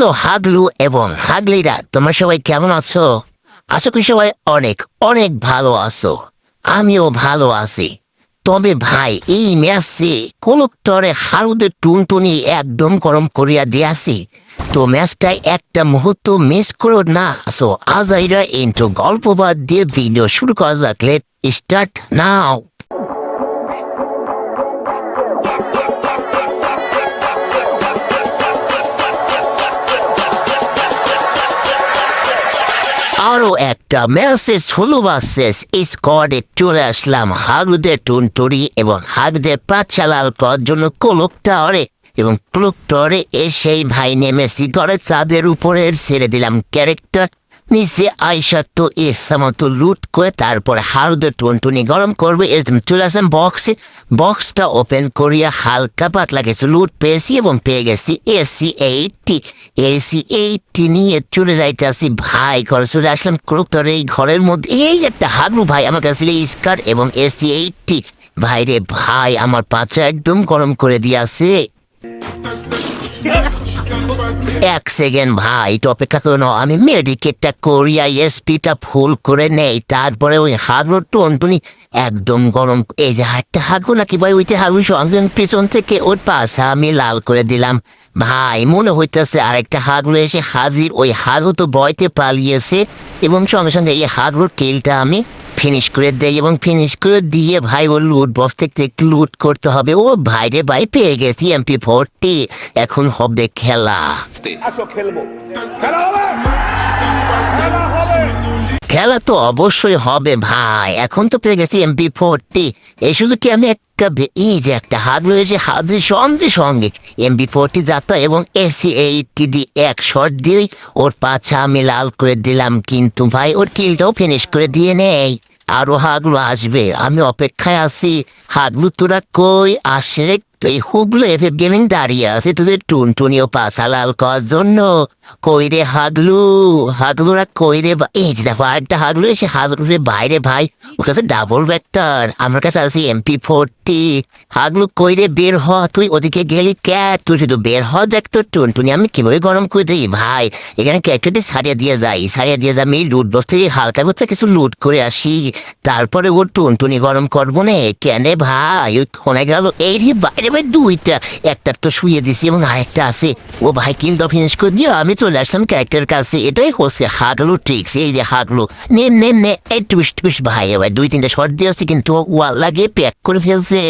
Hello হাগলু এবং হাগলিরা, তোমরা সবাই কেমন আছো? আশা করি সবাই অনেক অনেক ভালো আছো। আমিও ভালো আছি। তবে ভাই, এই ম্যাচে কলুপ্তরে হারুদের টুনটুনি একদম গরম করিয়া দিয়াছি। তো ম্যাচটাই একটা মুহূর্ত মিস করো না। সো আজাইরা ইন্টু গল্পবাদ দিয়ে ভিডিও শুরু করা যাক। লেট স্টার্ট নাও আরও একটা মেসেজ হলো বাসেস স্কোয়াডে চলে আসলাম। হাগুদের টুনটুরি এবং হাগুদের পাচালাল করার জন্য কলক টাওয়ারে এবং ক্লোক টরে এসেই ভাই নেমেছি। করে চাঁদের উপরে ছেড়ে দিলাম। ক্যারেক্টার নিচে আইসা তো এসা মতো লুট করে তারপরে হালুদের টুনটুনি গরম করবে। এরকম চলে আসলাম বক্সে। বক্সটা ওপেন করিয়া হালকা পাতলা কিছু লুট পেয়েছি এবং পেয়ে গেছি এসি এইটটি এসি এইটটি নিয়ে চলে যাইতে আসি ভাই ঘরে। চলে আসলাম ক্লোকটার এই ঘরের মধ্যে। এই একটা হাগলু ভাই আমার কাছে স্কার এবং এসি এইটটি ভাই রে ভাই, আমার পাচা একদম গরম করে দিয়েছে এক সেকেন্ড ভাই একটু অপেক্ষা করো না, আমি মেডিকেটটা করিয়া এসপিটা ফুল করে নেই। তারপরে ওই হাগলো টন্টুনি একদম গরম। এই যে হাতটা হাগু নাকি ভাই ওইটা হাগু সঙ্গে পিছন থেকে ওর পাশা আমি লাল করে দিলাম। ভাই মনে হইতেছে আরেকটা হাগলো এসে হাজির। ওই হাগু তো বয়তে পালিয়েছে এবং সঙ্গে সঙ্গে এই হাগলোর কেলটা আমি ফিনিশ করে দেয় এবং ফিনিশ করে দিয়ে ভাই ও লুট বক্স থেকে লুট করতে হবে। ও ভাইরে ভাই পেয়ে গেছি এমপি ফোরটি এখন হবে খেলা। খেলব। খেলা হবে? খেলা তো অবশ্যই হবে ভাই এখন তো পেয়ে গেছি এমপি ফোরটি এই শুধু কি আমি একটা এই যে একটা হাত রয়েছে হাতের সঙ্গে সঙ্গে এমপি ফোরটি যাত্রা এবং এসি এইটি দি এক শট দিয়ে ওর পাছা আমি লাল করে দিলাম। কিন্তু ভাই ওর কিলটাও ফিনিশ করে দিয়ে নেই। আরও হাগলু আসবে। আমি অপেক্ষায় আছি। হাগলু তোরা কই? আসে এই হুগলো এফ গেমিং দাঁড়িয়ে আছে তোদের টুনটুনিও পাশা লাল করার জন্য। কই রে হাগলু? হাগলুরা কই রে বা- এই যে দেখো আরেকটা হাগলু এসে হাগলুরে বাইরে, ভাই। ওর কাছে ডাবল ভেক্টর আমার কাছে আছে এমপি ফোরটি হাগলু কই রে বের হ, তুই ওদিকে গেলি ক্যাট তুই শুধু বের হ, দেখ তোর টুনটুনি। আমি কীভাবে গরম করে দিই, ভাই? এখানে ক্যারেক্টারটি সারিয়ে দিয়ে যাই, সারিয়ে দিয়ে যাই আমি লুট থেকে হালকা করতে কিছু লুট করে আসি। তারপরে ওর টুনটুনি গরম করব নে। কেনে ভাই? ওই কোনে গেল। এই বাইরে ভাই দুইটা একটা তো শুয়ে দিছি এবং আরেকটা আছে। ও ভাই কিলটা ফিনিশ করে দিয়ে আমি চলে আসলাম ক্যারেক্টার কাছে। এটাই হচ্ছে হাগলু ট্রিক্স এই যে হাগলো। নে নে নে, এই টুস টুস ভাই, এবার দুই, তিনটা শর্ট দিয়ে আসছি, কিন্তু ওয়াল লাগিয়ে প্যাক করে ফেলছে।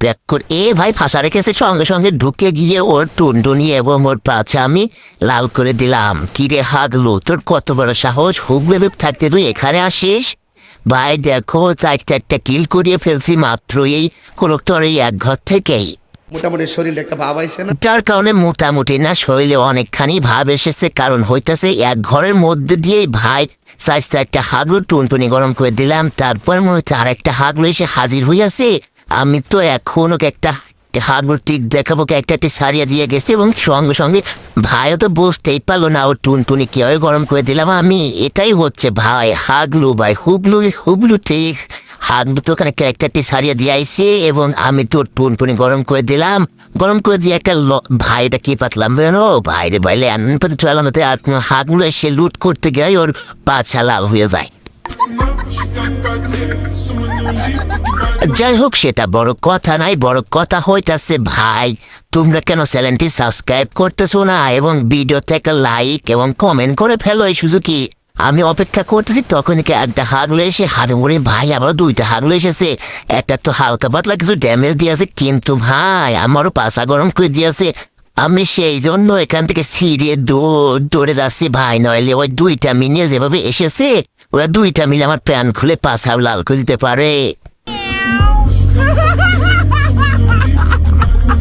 প্যাক করে, এ ভাই, ফাঁসা রেখেছে, সঙ্গে সঙ্গে ঢুকে গিয়ে ওর টুনটুনি এবং ওর পাছা আমি লাল করে দিলাম। কিরে হাগলু, তোর কত বড় সাহস, হুগলে থাকতে তুই এখানে আসিস? ভাই দেখো চারটা একটা কিল করিয়ে ফেলছি মাত্র এই কোলক্টর এই এক ঘর থেকেই। মোটামুটি শরীরে একটা ভাব আইছে না? যার কারণে মোটামুটি না শরীরে অনেকখানি ভাব এসেছে কারণ হইতেছে এক ঘরের মধ্যে দিয়েই ভাই সাইজটা একটা হাগলু টুনটুনি গরম করে দিলাম তারপর মনে হচ্ছে আর একটা হাগলু এসে হাজির হইয়াছে। আমি তো এখনও একটা হাগলু টিক দেখাবো একটা একটি সারিয়ে দিয়ে গেছে এবং সঙ্গে সঙ্গে ভাইও তো বুঝতেই পারল না ও টুনটুনি কীভাবে গরম করে দিলাম আমি। এটাই হচ্ছে ভাই হাগলু ভাই, হুবলু হুবলু ঠিক। হাগলু তো ওখানে ক্যারেক্টারটি সারিয়ে দিয়ে আইসি এবং আমি তো টুনটুনি গরম করে দিলাম। গরম করে দিয়ে একটা ভাইটা কি পাতলাম যেন ভাইরে বাইলে এমন পাতে চলাম হাগলু এসে লুট করতে গিয়ে ওর পাছা লাল হয়ে যায়। যাই হোক সেটা বড় কথা নাই, বড় কথা হইতাছে ভাই। তোমরা কেন চ্যানেলটি সাবস্ক্রাইব করতেছো না এবং ভিডিওতে একটা লাইক এবং কমেন্ট করে ফেলো এই সুযোগী? আমি অপেক্ষা করতেছি তখন কি একটা হাগলো এসে, হাতে মরে ভাই আবার দুইটা হাগলো এসেছে। একটা তো হালকা পাতলা কিছু ড্যামেজ দিয়েছে, কিন্তু ভাই, আমারও পাশা গরম করে দিয়েছে। আমি সেই জন্য এখান থেকে সিঁড়িয়ে দৌড়, দৌড়ে যাচ্ছি ভাই, নইলে ওই দুইটা মিনিয়ে যেভাবে এসেছে ওরা দুইটা মিলে আমার প্যান খুলে পাশাও লাল করে দিতে পারে।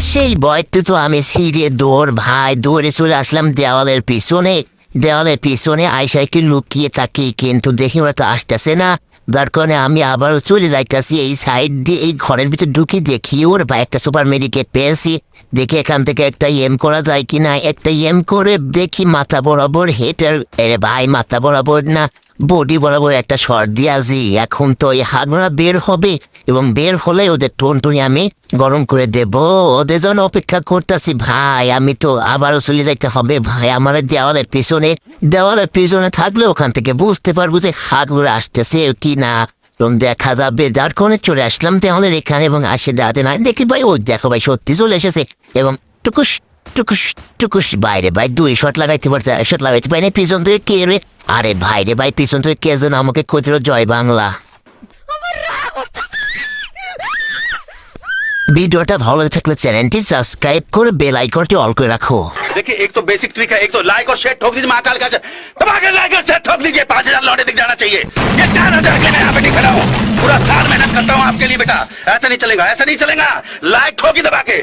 সেই বয়তে তো আমি সিঁড়ে দৌড় ভাই দৌড়ে চলে আসলাম দেওয়ালের পিছনে। দেওয়ালের পিছনে আয়সা একটু লুকিয়ে থাকি কিন্তু দেখি ওরা তো আসতেছে না। যার কারণে আমি আবার চলে যাইতেছি এই সাইড দিয়ে, এই ঘরের ভিতরে ঢুকি দেখি, ওর বা একটা সুপার মেডিকেট পেয়েছি। দেখি এখান থেকে একটা এম করা যায় কি না একটা এম করে দেখি মাথা বরাবর হেটার এরে ভাই, মাথা বরাবর না বডি বরাবর একটা শর্ট দিয়ে আসি। এখন তো এই হাগড়া বের হবে। এবং বের হলে ওদের টুনটুনি আমি গরম করে দেব। ওদের জন্য অপেক্ষা করতেছি, ভাই, আমি তো আবারও চলে যেতে হবে, ভাই, আমার দেওয়ালের পিছনে দেওয়ালের পিছনে থাকলে ওখান থেকে বুঝতে পারব যে হাগুলো আসতেছে কি না। এবং দেখা যাবে যার কোণে চলে আসলাম তাহলে এখানে এবং আসে দাঁড়াতে না দেখি ভাই, ওই দেখো ভাই, সত্যি চলে এসেছে। এবং টুকুস টুকুস টুকুস বাইরে ভাই, দুই শট লাগাইতে পারতে, শট লাগাইতে পারি পিছন থেকে কে রে? আরে ভাই রে ভাই, পিছন থেকে কে যেন আমাকে কোচের জয় বাংলা। ভিডিওটা ভালো লাগে থাকলে চ্যানেলটি সাবস্ক্রাইব করে বেল আইকনটি অল করে রাখো देखिए एक तो बेसिक ट्रिक है एक तो लाइक और शेयर ठोक दीजिए महाकाल का दबा के लाइक और शेयर ठोक दीजिए पांच हजार लौटे दिख जाना चाहिए ये चार हजार के लिए मैं यहाँ पे नहीं खड़ा हूँ पूरा साल मेहनत करता हूँ आपके लिए बेटा ऐसा नहीं चलेगा ऐसा नहीं चलेगा लाइक ठोकी दबा के